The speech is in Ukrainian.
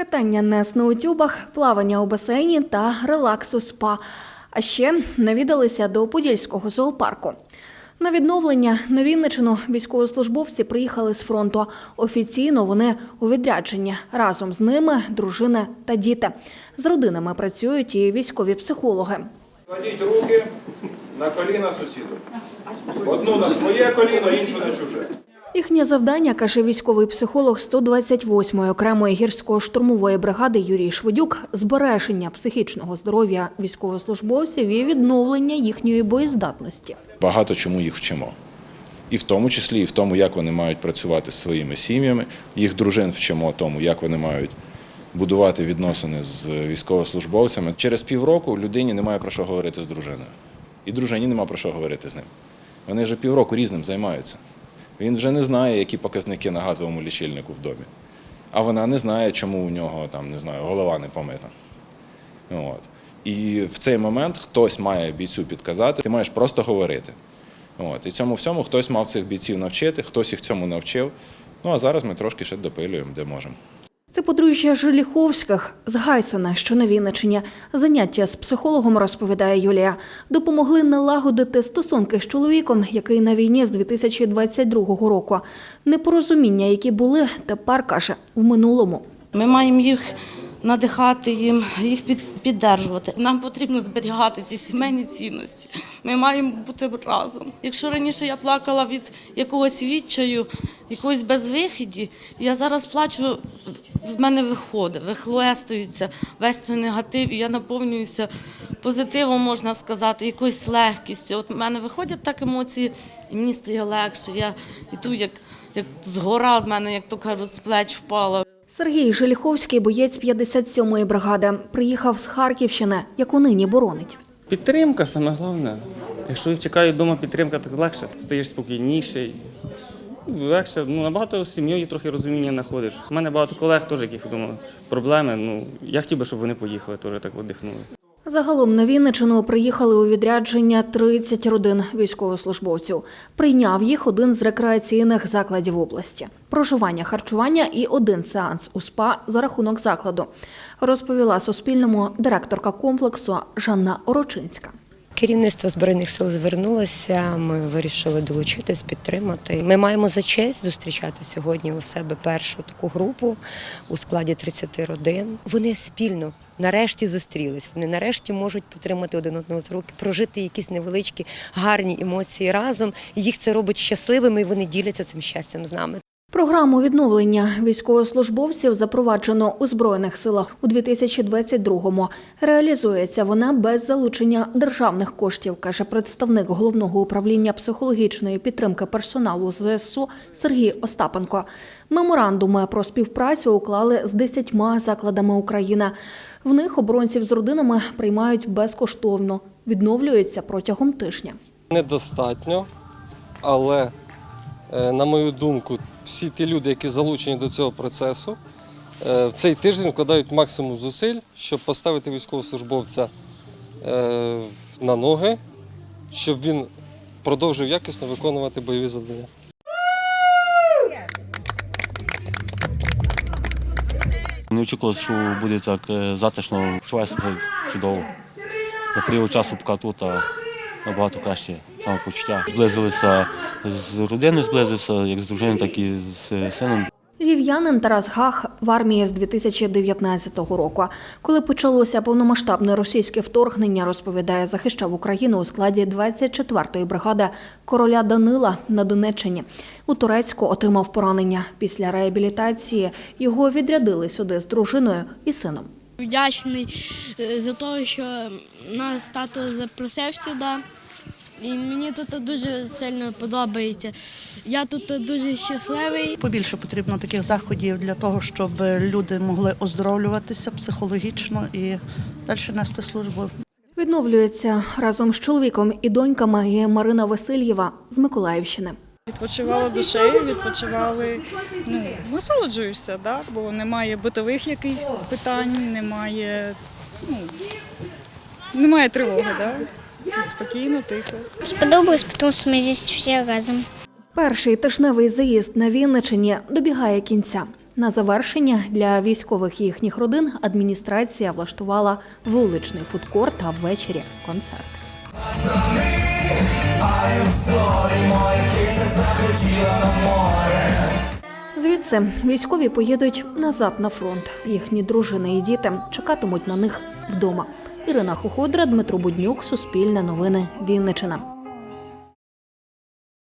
Катання на сноутюбах, плавання у басейні та релакс у спа. А ще навідалися до Подільського зоопарку. На відновлення на Вінничину військовослужбовці приїхали з фронту. Офіційно вони у відрядженні. Разом з ними дружини та діти. З родинами працюють і військові психологи. Кладіть руки на коліна сусіду. Одну на своє коліно, іншу на чуже. Їхнє завдання, каже військовий психолог 128-ї окремої гірсько-штурмової бригади Юрій Шведюк, збереження психічного здоров'я військовослужбовців і відновлення їхньої боєздатності. багато чому їх вчимо. І в тому числі, і в тому, як вони мають працювати з своїми сім'ями, їх дружин вчимо тому, як вони мають будувати відносини з військовослужбовцями. Через півроку людині немає про що говорити з дружиною. І дружині немає про що говорити з ним. Вони вже півроку різним займаються. Він вже не знає, які показники на газовому лічильнику в домі. А вона не знає, чому у нього там, не знаю, голова не помита. От. І в цей момент хтось має бійцю підказати, ти маєш просто говорити. От. І цьому всьому хтось мав цих бійців навчити, хтось їх цьому навчив. Ну а зараз ми трошки ще допилюємо, де можемо. Це подружжя Желіховських з Гайсена, що на Вінничині. Заняття з психологом, розповідає Юлія, допомогли налагодити стосунки з чоловіком, який на війні з 2022 року. Непорозуміння, які були, тепер каже в минулому. Ми маємо їх надихати їм, їх під, піддержувати. Нам потрібно зберігати ці сімейні цінності. Ми маємо бути разом. Якщо раніше я плакала від якогось відчаю, якогось безвихіді, я зараз плачу, з мене виходить, вихлестується весь цей негатив, і я наповнююся позитивом, можна сказати, якоюсь легкістю. От в мене виходять так емоції, і мені стає легше. Я йду як, як згора з мене, як то кажуть, з плеч впала. Сергій Желіховський, боєць 57-ї бригади, приїхав з Харківщини, яку нині боронить. Підтримка саме головне. Якщо їх чекає вдома підтримка, так легше, стаєш спокійніший. Легше, ну набагато сім'єю трохи розуміння знаходиш. У мене багато колег теж, яких вдома проблеми. Ну я хотів би, щоб вони поїхали, теж так віддихнули. Загалом на Вінничину приїхали у відрядження 30 родин військовослужбовців. Прийняв їх один з рекреаційних закладів області. Проживання, харчування і один сеанс у СПА за рахунок закладу, розповіла Суспільному директорка комплексу Жанна Орочинська. Керівництво збройних сил звернулося. Ми вирішили долучитись, підтримати. Ми маємо за честь зустрічати сьогодні у себе першу таку групу у складі 30 родин. Вони спільно нарешті зустрілись. Вони нарешті можуть підтримати один одного за руки, прожити якісь невеличкі гарні емоції разом. Їх це робить щасливими, і вони діляться цим щастям з нами. Програму відновлення військовослужбовців запроваджено у збройних силах у 2022-му. Реалізується вона без залучення державних коштів, каже представник головного управління психологічної підтримки персоналу ЗСУ Сергій Остапенко. Меморандуми про співпрацю уклали з десятьма закладами України. В них оборонців з родинами приймають безкоштовно, відновлюються протягом тижня. недостатньо, але, на мою думку, всі ті люди, які залучені до цього процесу, е, в цей тиждень вкладають максимум зусиль, щоб поставити військовослужбовця е, на ноги, щоб він продовжив якісно виконувати бойові завдання. Не очікувалося, що буде так е, затишно, почуваю себе чудово. За період часу поки тут набагато краще самопочуття. Зблизилися з родиною, зблизився як з дружиною, так і з сином. Львів'янин Тарас Гах в армії з 2019 року. Коли почалося повномасштабне російське вторгнення, розповідає, захищав Україну у складі 24-ї бригади короля Данила на Донеччині. У Турецьку отримав поранення. Після реабілітації його відрядили сюди з дружиною і сином. Вдячний е, за те, що нас тато запросив сюди. І мені тут дуже сильно подобається. Я тут дуже щасливий. Побільше потрібно таких заходів для того, щоб люди могли оздоровлюватися психологічно і далі нести службу. Відновлюється разом з чоловіком і доньками і Марина Васильєва з Миколаївщини. Відпочивала душею, відпочивали, ну, насолоджуєшся, да? бо немає битових якихось питань, немає, ну, немає тривоги, да? Тут спокійно, тихо. Сподобалось, тому що ми здесь всі разом. Перший тижневий заїзд на Вінничині добігає кінця. На завершення для військових і їхніх родин адміністрація влаштувала вуличний фудкорт а ввечері концерт. Звідси військові поїдуть назад на фронт. Їхні дружини і діти чекатимуть на них вдома. Ірина Хуходра, Дмитро Буднюк, Суспільне новини, Вінничина.